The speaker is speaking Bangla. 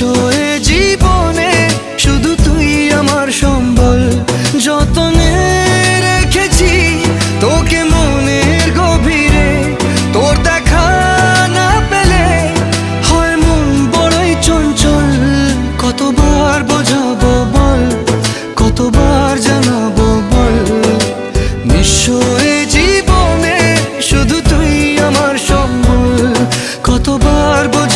ছোয়ে জীবনে শুধু তুই আমার সম্বল। যতনে রেখেছি তোকে মনের গভীরে, তোর দেখা না পেলে হয় মন বড়ই চঞ্চল। কতবার বোঝাবো বল, কতবার জানাব বল? নিশ্চয় জীবনে শুধু তুই আমার সম্বল। কতবার বোঝ